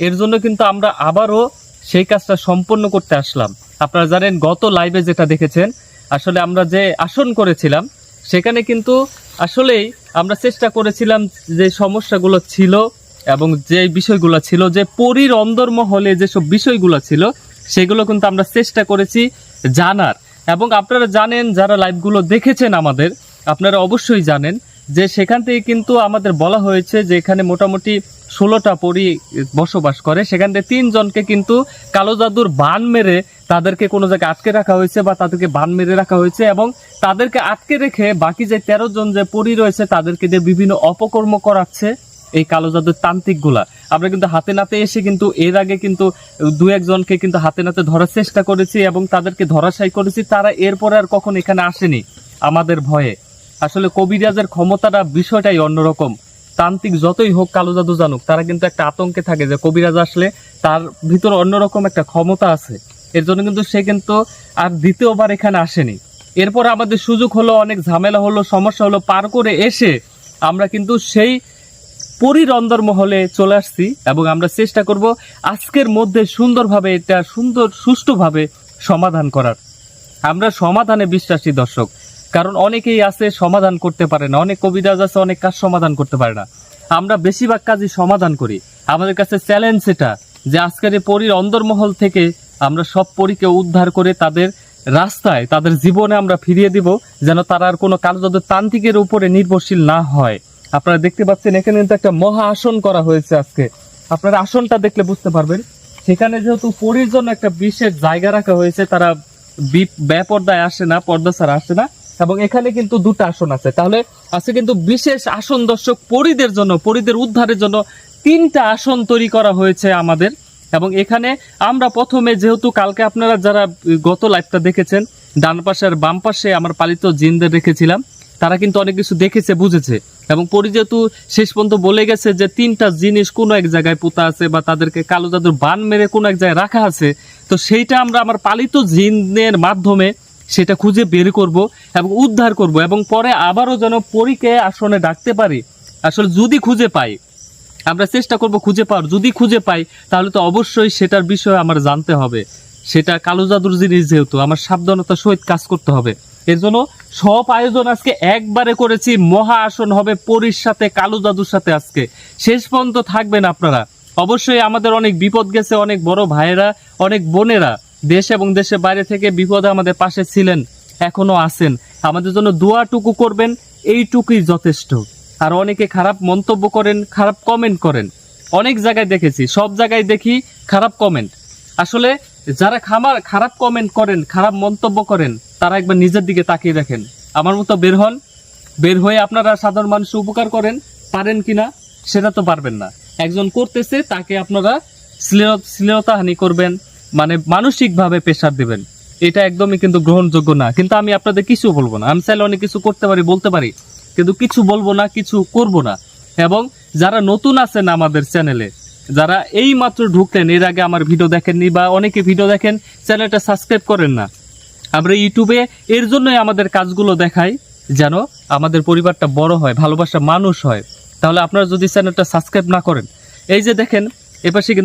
এর জন্য কিন্তু আমরা আবারও সেই কাজটা সম্পন্ন করতে আসলাম। আপনারা জানেন, গত লাইভে যেটা দেখেছেন, আসলে আমরা যে আসন করেছিলাম, সেখানে কিন্তু আসলেই আমরা চেষ্টা করেছিলাম যে সমস্যাগুলো ছিল এবং যে বিষয়গুলো ছিল, যে পরীর অন্দরমহলে যেসব বিষয়গুলো ছিল, সেগুলো কিন্তু আমরা চেষ্টা করেছি জানার। এবং আপনারা জানেন, যারা লাইভগুলো দেখেছেন আমাদের, আপনারা অবশ্যই জানেন যে সেখান থেকে কিন্তু আমাদের বলা হয়েছে যে এখানে মোটামুটি ষোলোটা পরি বসবাস করে। সেখান থেকে তিনজনকে কিন্তু কালো জাদুর বান মেরে তাদেরকে কোনো জায়গায় আটকে রাখা হয়েছে বা তাদেরকে বান মেরে রাখা হয়েছে এবং তাদেরকে আটকে রেখে বাকি যে তেরো জন যে পরি রয়েছে তাদেরকে দিয়ে বিভিন্ন অপকর্ম করাচ্ছে এই কালো জাদুর তান্ত্রিকগুলা। আমরা কিন্তু হাতে নাতে এসে কিন্তু এর আগে কিন্তু দু একজনকে কিন্তু হাতে নাতে ধরার চেষ্টা করেছি এবং তাদেরকে ধরাশায়ী করেছি। তারা এরপরে আর কখন এখানে আসেনি আমাদের ভয়ে। আসলে কবিরাজের ক্ষমতাটা বিষয়টাই অন্যরকম। তান্ত্রিক যতই হোক কালো জাদু জানুক, তারা কিন্তু একটা আতঙ্কে থাকে যে কবিরাজ আসলে তার ভিতর অন্যরকম একটা ক্ষমতা আছে। এর জন্য কিন্তু সে কিন্তু আর দ্বিতীয়বার এখানে আসেনি। এরপর আমাদের সুযোগ হলো, অনেক ঝামেলা হলো, সমস্যা হলো, পার করে এসে আমরা কিন্তু সেই পরির অন্দরমহলে চলে আসছি এবং আমরা চেষ্টা করব আজকের মধ্যে সুন্দরভাবে এটা সুন্দর সুষ্ঠুভাবে সমাধান করার। আমরা সমাধানে বিশ্বাসী দর্শক। কারণ অনেকেই আছে সমাধান করতে পারে না, অনেক কবিরাজ আছে, অনেক কাজ সমাধান করতে পারে না। আমরা বেশিরভাগ কাজই সমাধান করি। আমাদের কাছে চ্যালেঞ্জ এটা যে আজকের এই পরীর অন্দরমহল থেকে আমরা সব পরীকে উদ্ধার করে তাদের রাস্তায়, তাদের জীবনে আমরা ফিরিয়ে দিব যেন তারা আর কোনো কালো জাদুর তান্ত্রিকের উপরে নির্ভরশীল না হয়। আপনারা দেখতে পাচ্ছেন, এখানে কিন্তু একটা মহা আসন করা হয়েছে আজকে। আপনারা আসনটা দেখলে বুঝতে পারবেন। সেখানে যেহেতু পরীর জন্য একটা বিশেষ জায়গা রাখা হয়েছে, তারা বি- ব্যাপর্দায় আসে না, পর্দা ছাড়া আসে না। এবং এখানে কিন্তু দুটো আসন আছে। তাহলে আজকে কিন্তু বিশেষ আসন দর্শক পরিদের জন্য, পরীদের উদ্ধারের জন্য তিনটা আসন তৈরি করা হয়েছে আমাদের। এবং এখানে আমরা প্রথমে যেহেতু কালকে আপনারা যারা গত লাইভটা দেখেছেন, ডান পাশে আর বাম পাশে আমার পালিত জিনদের রেখেছিলাম, তারা কিন্তু অনেক কিছু দেখেছে, বুঝেছে। এবং পরি যেহেতু শেষ পর্যন্ত বলে গেছে যে তিনটা জিনিস কোনো এক জায়গায় পোতা আছে বা তাদেরকে কালো জাদুর বান মেরে কোনো এক জায়গায় রাখা আছে, তো সেইটা আমরা আমার পালিত জিনের মাধ্যমে সেটা খুঁজে বের করব এবং উদ্ধার করব এবং পরে আবারও যেন পরীকে আসনে ডাকতে পারি। আসলে যদি খুঁজে পাই, আমরা চেষ্টা করব খুঁজে পাওয়ার। যদি খুঁজে পাই, তাহলে তো অবশ্যই সেটার বিষয়ে আমার জানতে হবে। সেটা কালো জাদুর জিনিস যেহেতু, আমার সাবধানতার সহিত কাজ করতে হবে। এর জন্য সব আয়োজন আজকে একবারে করেছি। মহা আসন হবে পরীর সাথে, কালো জাদুর সাথে আজকে। শেষ পর্যন্ত থাকবেন আপনারা। অবশ্যই আমাদের অনেক বিপদ গেছে, অনেক বড় ভাইয়েরা, অনেক বোনেরা। দেশ এবং দেশের বাইরে থেকে বিপদে আমাদের পাশে ছিলেন, এখনও আছেন। আমাদের জন্য দোয়াটুকু করবেন, এইটুকুই যথেষ্ট। আর অনেকে খারাপ মন্তব্য করেন, খারাপ কমেন্ট করেন। অনেক জায়গায় দেখেছি, সব জায়গায় দেখি খারাপ কমেন্ট আসলে যারা খামার খারাপ কমেন্ট করেন, খারাপ মন্তব্য করেন, তারা একবার নিজের দিকে তাকিয়ে দেখেন। আমার মতো বের হন, বের হয়ে আপনারা সাধারণ মানুষ উপকার করেন, পারেন কি না সেটা তো পারবেন না। একজন করতেছে, তাকে আপনারা শ্লীলতাহানি করবেন মানে মানসিকভাবে প্রেশার দিবেন। এটা একদমই কিন্তু গ্রহণযোগ্য না। কিন্তু আমি আপনাদের কিছু বলব না। আমি চাইলে অনেক কিছু করতে পারি, বলতে পারি। কিন্তু কিছু বলব না, কিছু করব না। এবং যারা নতুন আছেন আমাদের চ্যানেলে যারা এই মাত্র ঢুকলেন, এর আগে আমার ভিডিও দেখেননি বা অনেকে ভিডিও দেখেন চ্যানেলটা সাবস্ক্রাইব করেন না। আমরা ইউটিউবে এর জন্যই আমাদের কাজগুলো দেখাই, যেন আমাদের পরিবারটা বড় হয়, ভালোবাসা মানুষ হয়। তাহলে আপনারা যদি চ্যানেলটা সাবস্ক্রাইব না করেন, এই যে দেখেন, এপাশে কিন্তু